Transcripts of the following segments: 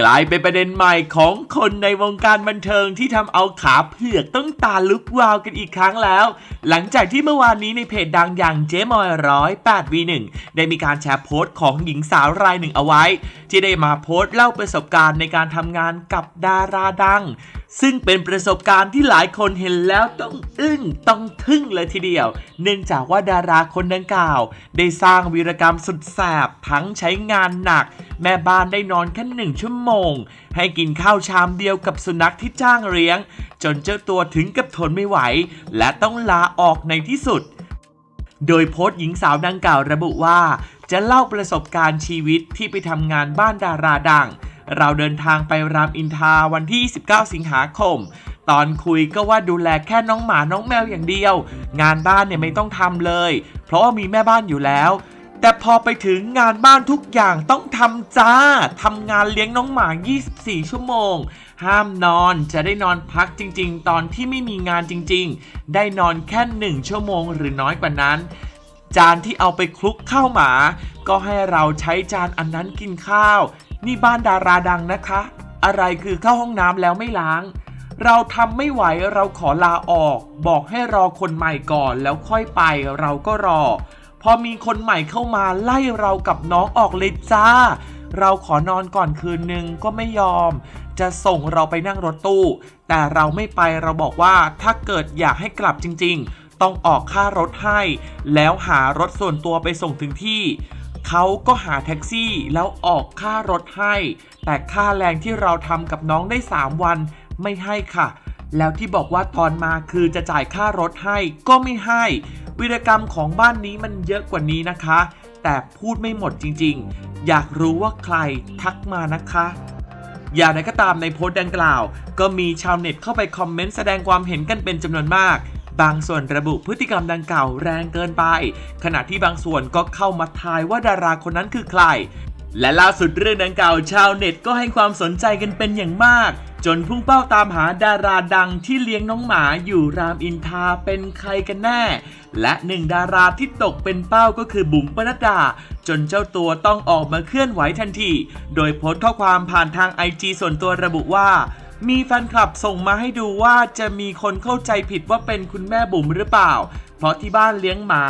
กลายเป็นประเด็นใหม่ของคนในวงการบันเทิงที่ทำเอาขาเผือกต้องตาลุกวาวกันอีกครั้งแล้ว หลังจากที่เมื่อวานนี้ในเพจดังอย่างเจมอยร้อยแปดวีหนึ่งได้มีการแชร์โพสต์ของหญิงสาวรายหนึ่งเอาไว้ ที่ได้มาโพสต์เล่าประสบการณ์ในการทำงานกับดาราดัง ซึ่งเป็นประสบการณ์ที่หลายคนเห็นแล้วต้องอึ้งต้องทึ่งเลยทีเดียว เนื่องจากว่าดาราคนดังกล่าว ได้สร้างวีรกรรมสุดแสบทั้งใช้งานหนัก แม่บ้านได้นอนแค่หนึ่งชั่วโมง ให้กินข้าวชามเดียวกับสุนัขที่จ้างเลี้ยง จนเจ้าตัวถึงกับทนไม่ไหว และต้องลาออกในที่สุด โดยโพสต์หญิงสาวดังกล่าวระบุว่า จะเล่าประสบการณ์ชีวิตที่ไปทำงานบ้านดาราดัง เราเดินทางไปรามอินทราวันที่29สิงหาคม ตอนคุยก็ว่าดูแลแค่น้องหมาน้องแมวอย่างเดียว งานบ้านเนี่ยไม่ต้องทำเลย เพราะว่ามีแม่บ้านอยู่แล้ว แต่พอไปถึงงานบ้านทุกอย่างต้องทำจ้าทำงานเลี้ยงน้องหมา 24 ชั่วโมง ห้ามนอนจะได้นอนพักจริง ๆ ตอนที่ไม่มีงานจริง ๆ ได้นอนแค่ 1 ชั่วโมงหรือน้อยกว่านั้น จานที่เอาไปคลุกข้าวหมา ก็ให้เราใช้จานอันนั้นกินข้าว นี่บ้านดาราดังนะคะ อะไรคือเข้าห้องน้ำแล้วไม่ล้าง เราทำไม่ไหวเราขอลาออก บอกให้รอคนใหม่ก่อนแล้วค่อยไปเราก็รอ พอมีคนใหม่เข้ามาไล่เรากับน้องออกเลยจ้า เราขอนอนก่อนคืนนึงก็ไม่ยอมจะส่งเราไปนั่งรถตู้ แต่เราไม่ไปเราบอกว่าถ้าเกิดอยากให้กลับจริง ๆ ต้องออกค่ารถให้ แล้วหารถส่วนตัวไปส่งถึงที่เขาก็หาแท็กซี่แล้วออกค่ารถให้ แต่ค่าแรงที่เราทำกับน้องได้ 3 วันไม่ให้ค่ะ แล้วที่บอกว่าตอนมาคือจะจ่ายค่ารถให้ก็ไม่ให้ วิรกรรมของบ้านนี้มันเยอะกว่านี้นะคะ แต่พูดไม่หมดจริงๆ อยากรู้ว่าใครทักมานะคะอย่างไรก็ตามในโพสต์ดังกล่าว ก็มีชาวเน็ตเข้าไปคอมเมนต์แสดงความเห็นกันเป็นจำนวนมาก บางส่วนระบุพฤติกรรมดังกล่าวแรงเกินไป ขณะที่บางส่วนก็เข้ามาทายว่าดาราคนนั้นคือใคร และล่าสุดเรื่องดังกล่าวชาวเน็ตก็ให้ความสนใจกันเป็นอย่างมาก จนพุ่งเป้าตามหาดาราดังที่เลี้ยงน้องหมาอยู่รามอินทราเป็นใครกันแน่ และหนึ่งดาราที่ตกเป็นเป้าก็คือบุ๋มปนัดดาจนเจ้าตัวต้องออกมาเคลื่อนไหวทันที โดยโพสต์ข้อความผ่านทางไอจีส่วนตัวระบุว่า มีแฟนคลับส่งมาให้ดูว่าจะมีคนเข้าใจผิดว่าเป็นคุณแม่บุ๋มหรือเปล่า เพราะที่บ้านเลี้ยงหมา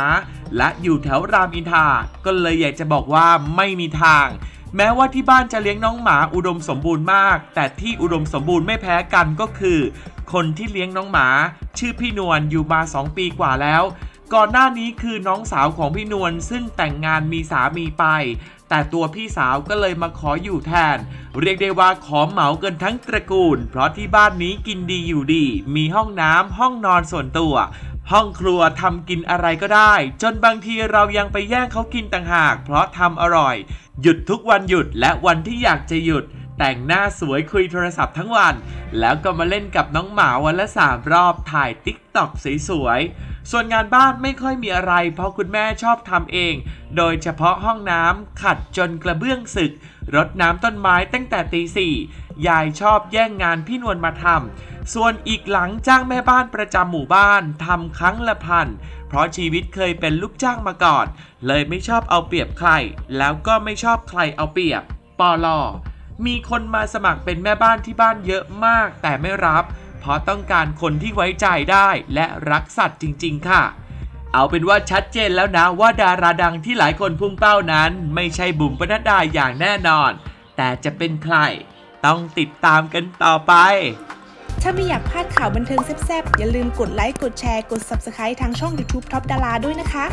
และอยู่แถวรามอินทราก็เลยอยากจะบอกว่าไม่มีทาง แม้ว่าที่บ้านจะเลี้ยงน้องหมาอุดมสมบูรณ์มาก แต่ที่อุดมสมบูรณ์ไม่แพ้กันก็คือ คนที่เลี้ยงน้องหมา ชื่อพี่นวลอยู่มา 2 ปีกว่าแล้ว ก่อนหน้านี้คือน้องสาวของพี่นวลซึ่งแต่งงานมีสามีไป แต่ตัวพี่สาวก็เลยมาขออยู่แทน เรียกได้ว่าขอเหมาเกันทั้งตระกูล เพราะที่บ้านนี้กินดีอยู่ดี มีห้องน้ำห้องนอนส่วนตัว ห้องครัวทำกินอะไรก็ได้ จนบางทีเรายังไปแย่งเขากินต่างหาก เพราะทำอร่อย หยุดทุกวันหยุดและวันที่อยากจะหยุด แต่งหน้าสวยคุยโทรศัพท์ทั้งวัน แล้วก็มาเล่นกับน้องหมาวันละสามรอบถ่ายติ๊กต็อกสวยๆ ส่วนงานบ้านไม่ค่อยมีอะไร เพราะคุณแม่ชอบทำเอง โดยเฉพาะห้องน้ำขัดจนกระเบื้องสึก รดน้ำต้นไม้ตั้งแต่ตีสี่ยายชอบแย่งงานพี่นวลมาทำ ส่วนอีกหลังจ้างแม่บ้านประจำหมู่บ้านทำครั้งละพัน เพราะชีวิตเคยเป็นลูกจ้างมาก่อน เลยไม่ชอบเอาเปรียบใคร แล้วก็ไม่ชอบใครเอาเปรียบปอลอ มีคนมาสมัครเป็นแม่บ้านที่บ้านเยอะมาก แต่ไม่รับ เพราะต้องการคนที่ไว้ใจได้และรักสัตว์จริง ๆ ค่ะ เอาเป็นว่าชัดเจนแล้วนะว่าดาราดังที่หลายคนพุ่งเป้านั้น ไม่ใช่บุ๋มปนัดดาอย่างแน่นอน แต่จะเป็นใคร ต้องติดตามกันต่อไปถ้าไม่อยากพลาดข่าวบันเทิงแซ่บๆ อย่าลืมกดไลค์ กดแชร์ กด Subscribe ทางช่อง YouTube Top ดาราด้วยนะคะ